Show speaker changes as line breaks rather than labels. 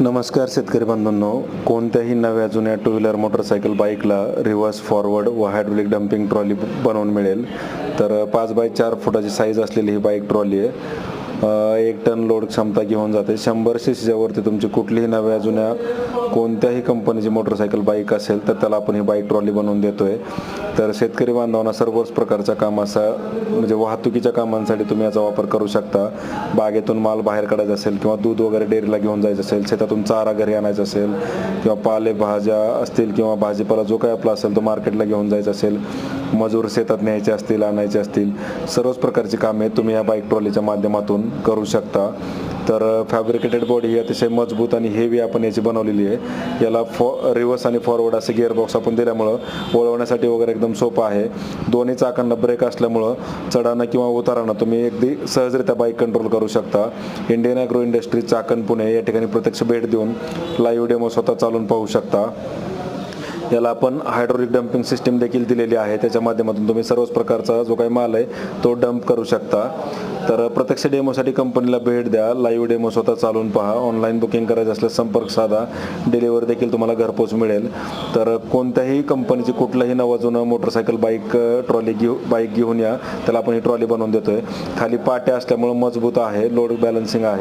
नमस्कार शेतकरी बांधवांनो कोणत्याही नव्या जुन्या टू व्हीलर मोटरसायकल बाईकला रिव्हर्स फॉरवर्ड व हायड्रोलिक डम्पिंग ट्रॉली बनवून मिळेल. तर पाच बाय चार फुटाची साईज असलेली ही बाईक ट्रॉली आहे. एक टन लोड क्षमता घेऊन जाते. शंभर सी सीच्यावरती तुमची कुठलीही नव्या जुन्या कोणत्याही कंपनीची मोटरसायकल बाईक असेल तर त्याला आपण ही बाईक ट्रॉली बनवून देतोय. तर शेतकरी बांधवांना सर्वच प्रकारच्या कामाचा म्हणजे वाहतुकीच्या कामांसाठी तुम्ही याचा वापर करू शकता. बागेतून माल बाहेर काढायचा असेल किंवा दूध वगैरे डेअरीला घेऊन जायचं असेल शेतातून चारा घरी आणायचा असेल किंवा पालेभाज्या असतील किंवा भाजीपाला जो काही आपला असेल तो मार्केटला घेऊन जायचा असेल मजूर शेतात न्यायचे असतील आणायचे असतील सर्वच प्रकारची कामे तुम्ही या बाईक ट्रॉलीच्या माध्यमातून करू शकता. तर फॅब्रिकेटेड बॉडी ही अतिशय मजबूत आणि हेवी आपण याची बनवलेली आहे. याला फॉ रिव्हर्स आणि फॉरवर्ड असे गिअरबॉक्स आपण दिल्यामुळं वळवण्यासाठी वगैरे एकदम सोपं आहे. दोन्ही चाकांना ब्रेक असल्यामुळं चढाणं किंवा उतारानं तुम्ही अगदी सहजरित्या बाईक कंट्रोल करू शकता. Indian agro industry Chakan Pune या ठिकाणी प्रत्यक्ष भेट देऊन लाईव्ह डेमो स्वतः चालून पाहू शकता. याला आपण हायड्रोलिक डम्पिंग सिस्टीम देखील दिलेली आहे. त्याच्या माध्यमातून तुम्ही सर्वच प्रकारचा जो काही माल आहे तो डंप करू शकता. तर प्रत्यक्ष डेमोसाठी कंपनीला भेट द्या. लाईव्ह डेमो स्वतः चालून पहा. ऑनलाईन बुकिंग करायचं असल्यास संपर्क साधा. डिलिव्हरी देखील तुम्हाला घरपोच मिळेल. तर कोणत्याही कंपनीची कुठलंही नवाजुनं मोटरसायकल बाईक ट्रॉली घेऊ बाईक घेऊन या. त्याला आपण ही ट्रॉली बनवून देतोय. खाली पाट्या असल्यामुळं मजबूत आहे. लोड बॅलन्सिंग आहे.